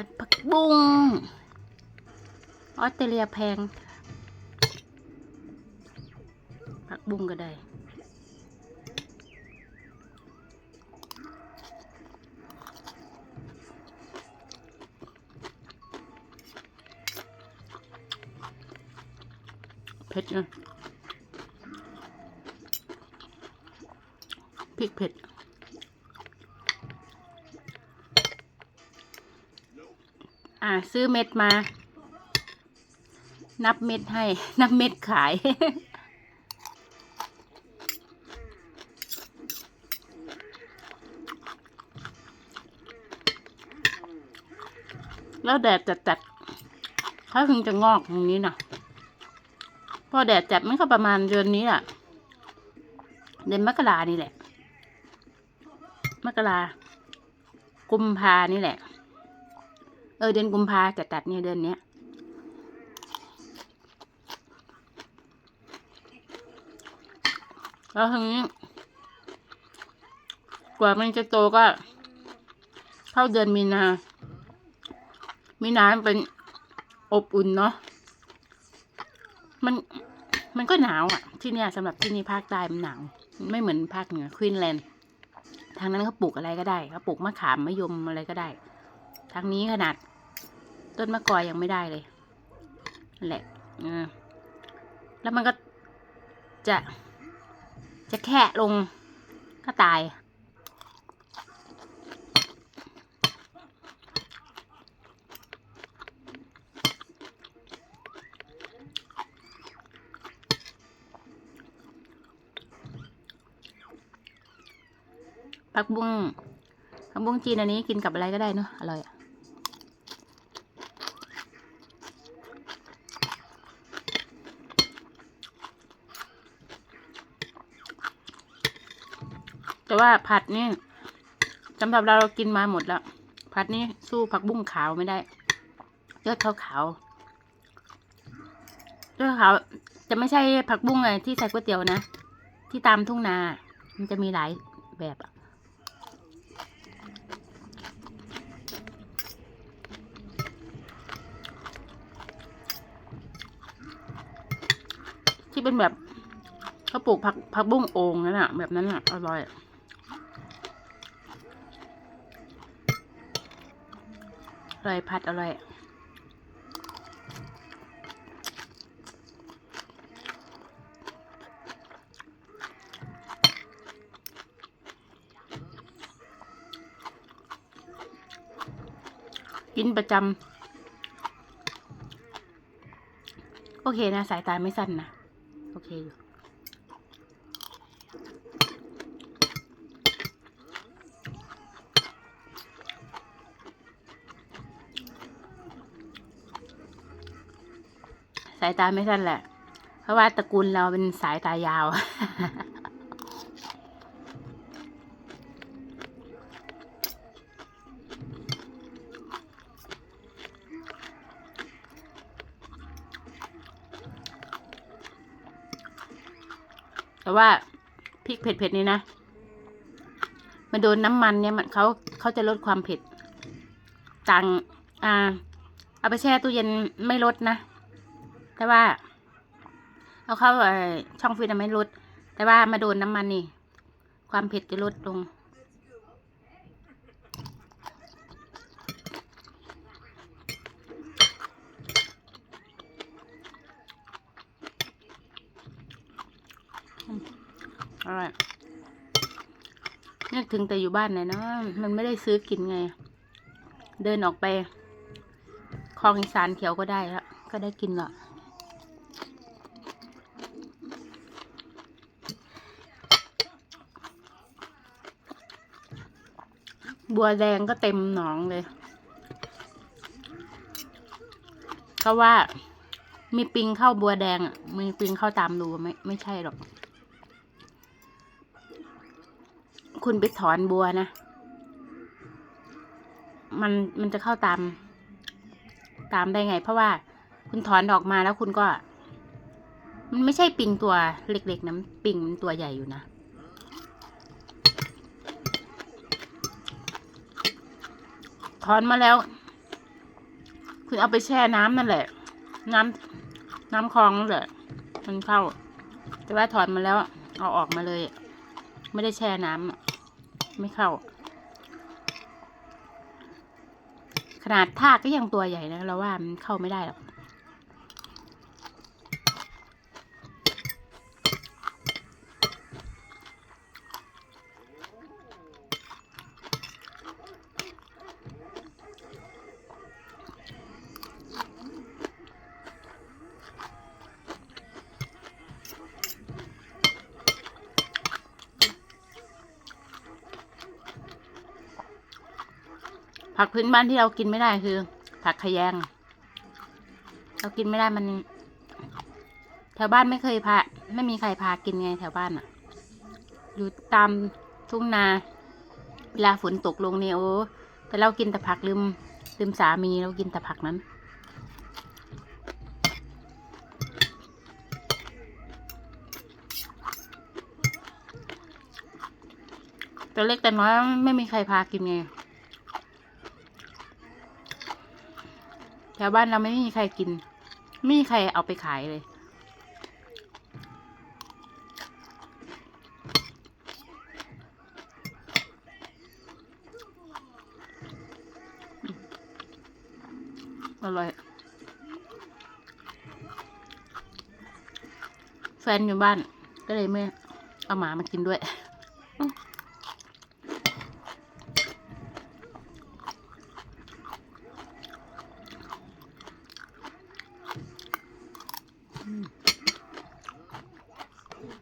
ผัดผักบุ้งออสเตรเลียแพง ผักบุ้งก็ได้เผ็ดนะพริกเผ็ด อ่า ซื้อเม็ดมา นับเม็ดให้ นับเม็ดขาย แล้วแดดจัดจัดๆเขาถึงจะงอกอย่างนี้นะพอแดดจัดมันก็ประมาณเดือนนี้อะเดือนมกรานี่แหละ มกรากุมภานี่แหละ เออเดือนกุมภาจะตัดเนี่ยเดือนเนี้ยแล้วทีนี้กว่ามันจะโตก็ เข้าเดือนมีนา มีนาเป็นอบอุ่นเนาะ มัน มันก็หนาวอะ่ะ ที่เนี่ยสำหรับที่นี่ภาคใต้มันหนาว ไม่เหมือนภาคเหนือควีนแลนด์ ทางนั้นเขาปลูกอะไรก็ได้เขาปลูกมะขามมะยมอะไรก็ได้ ทางนี้ขนาด ต้นมะกอยยังไม่ได้เลยนั่นแหละแล้วมันก็จะ จะแค่ลงก็ตาย ผักบุ้งผักบุ้งจีนอันนี้กินกับอะไรก็ได้เนอะอร่อยอะ แต่ว่าผัดนี่สำหรับเราเรากินมาหมดแล้ว ผัดนี่สู้ผักบุ้งขาวไม่ได้ยอดขาวขาวๆยอดขาวจะไม่ใช่ผักบุ้งไงที่ใส่ก๋วยเตี๋ยวนะ ที่ตามทุ่งนา มันจะมีหลายแบบอะที่เป็นแบบเขาปลูกผักผักบุ้งโอ่งนั่นอะแบบนั้นอะอร่อยอะ ร่อยผัดอร่อยกินประจำ โอเคนะ สายตาไม่สั้นนะ โอเคอยู่ สายตาไม่สั้นแหละ เพราะว่าตระกูลเราเป็นสายตายาว แต่ว่าพริกเผ็ดๆนี่นะมาโดนน้ำมันเนี่ยมันเขาเขาจะลดความเผ็ดจังอ่าเอาไปแช่ตู้เย็นไม่ลดนะ แต่ว่า เอาเข้าเอ่อช่องฟรีซไม่ลดแต่ว่ามาโดนน้ำมันนี่ ความเผ็ดจะลดลงอร่อยนึกถึงแต่อยู่บ้านเลยเนาะมันไม่ได้ซื้อกินไง เดินออกไปคลองอีสานเขียวก็ได้แล้ว ก็ได้กินละ บัวแดงก็เต็มหนองเลยเขาว่า มีปิงเข้าบัวแดงอะมีปิงเข้าตามรูไม่ไม่ใช่หรอก คุณไปถอนบัวนะ มันมันจะเข้าตาม ตามได้ไง เพราะว่า คุณถอนออกมาแล้วคุณก็ มันไม่ใช่ปิงตัวเล็กๆนะปิงมันตัวใหญ่อยู่นะ ถอนมาแล้ว คุณเอาไปแช่น้ำนั่นแหละ น้ำน้ำคลองนั่นแหละมันเข้า แต่ว่าถอนมาแล้ว เอาออกมาเลย ไม่ได้แช่น้ำอะไม่เข้า ขนาดทากก็ยังตัวใหญ่นะเราว่ามันเข้าไม่ได้หรอก ผักพื้นบ้านที่เรากินไม่ได้คือ ผักขยง เรากินไม่ได้มัน แถวบ้านไม่เคยพาไม่มีใครพากินไงแถวบ้านอะอยู่ตามทุ่งนา เวลาฝนตกลงเนี่ยโอ้แต่เรากินแต่ผักลืมลืมสามีเรากินแต่ผักนั้นตัวเล็กแต่น้อยไม่มีใครพากินไง แถวบ้านเราไม่มีใครกิน ไม่มีใครเอาไปขายเลย อร่อย แฟนอยู่บ้านก็เลยไม่เอาหมามากินด้วย